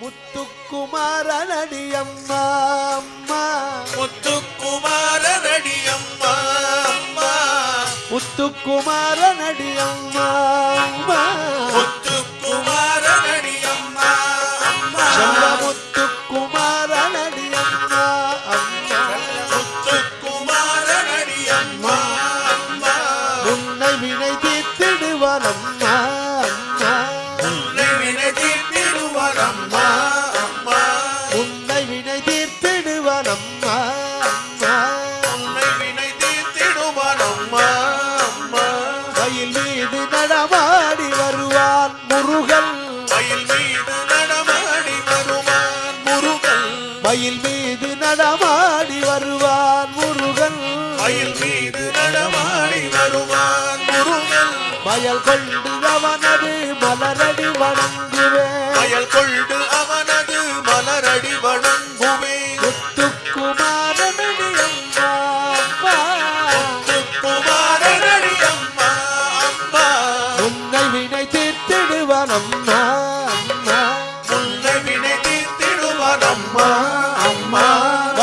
முத்துக்குமாரனடி அம்மா. அம்மா முத்துக்குமாரனடி அம்மா. அம்மா முத்துக்குமாரனடி அம்மா அம்மா. மீது நடமாடி வருவான் முருகன். மயில் மீது நடமாடி வருவான் முருகன். மயல் கொண்டு அவனது மலரடி வணங்குவேன். மயல் கொண்டு அவனது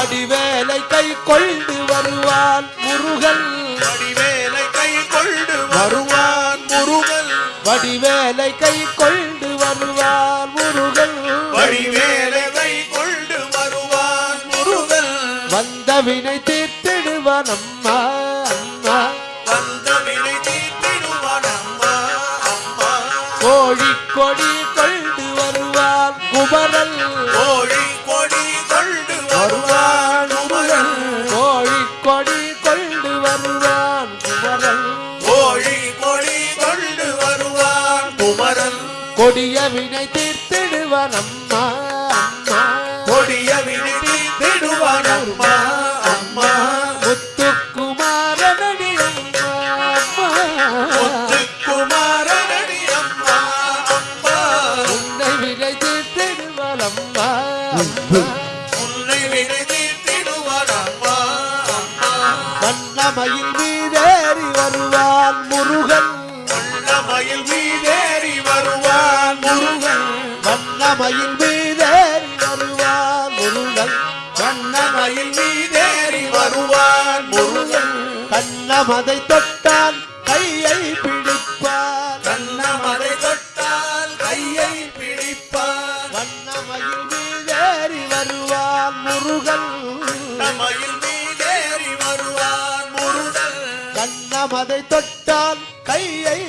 வடிவேலை கை கொண்டு வருவான் முருகன். வடிவேலை கை கொண்டு வருவான் முருகன். வடிவேலை கை கொண்டு வருவான் முருகன். வடிவேலை கை கொண்டு வருவான் முருகன். வந்த வினை தீர்த்திடுவான் அம்மா அம்மா. வந்த வினை தீர்த்திடுவான் அம்மா அம்மா. கோழி கொடி கொடிய வினை தீர்த்திடுவான் அம்மா அம்மா. கொடிய வினை தீர்த்திடுவான் அம்மா அம்மா. முத்துக்குமாரனடி அம்மா அம்மா. குமாரனடி அம்மா அம்மா. உன்னை வினை தீர்த்திடுவான் அம்மா அம்மா. உன்னை வினை தீர்த்திடுவான் அம்மா அம்மா. வண்ணமயில் மீதேறி வருவான் முருகன். வண்ணமயில் மயில் மீதேறி வருவான் முருகன். வண்ணமயில் மீதேறி வருவான் முருகன். கண்ணமதை தொட்டான் கையை பிடிப்பார். கண்ணமதை தொட்டால் கையை பிடிப்பான் வண்ணமயில் மீதேறி வருவான் முருகன். மயில் மீதேறி வருவான் முருகன். கண்ணமதை தொட்டான் கையை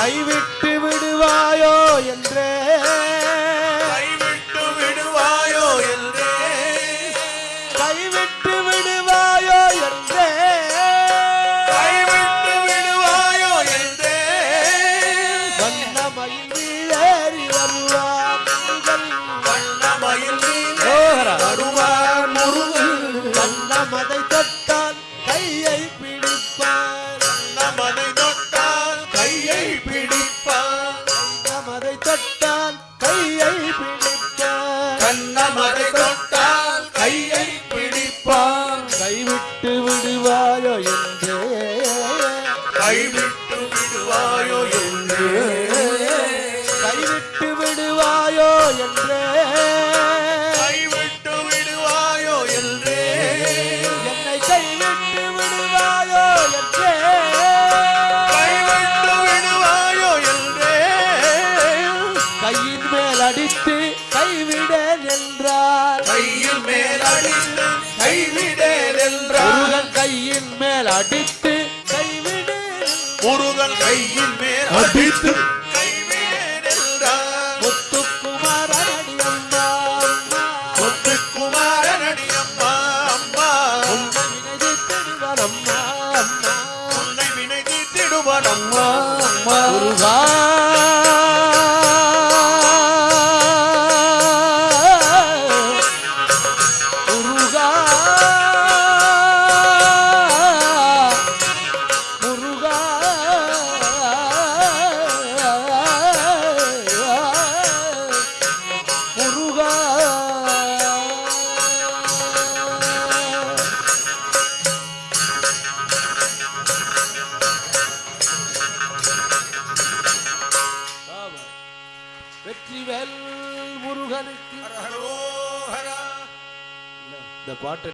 கைவிட்டு என்றே. கைவிட்டு விடுவாயோ என்றே. என்னை கைவிட்டு விடுவாயோ என்றே. கைவிட்டு விடுவாயோ என்றே. கையின் மேல் அடித்து கைவிடேன் என்றார். கையில் மேல் அடித்து கைவிடேன் என்றார். கையின் மேல் அடித்து கைவிடேன். முருகன் கையின் மேல் அடித்து தீர்த்திடுவான் இந்த பாட்டு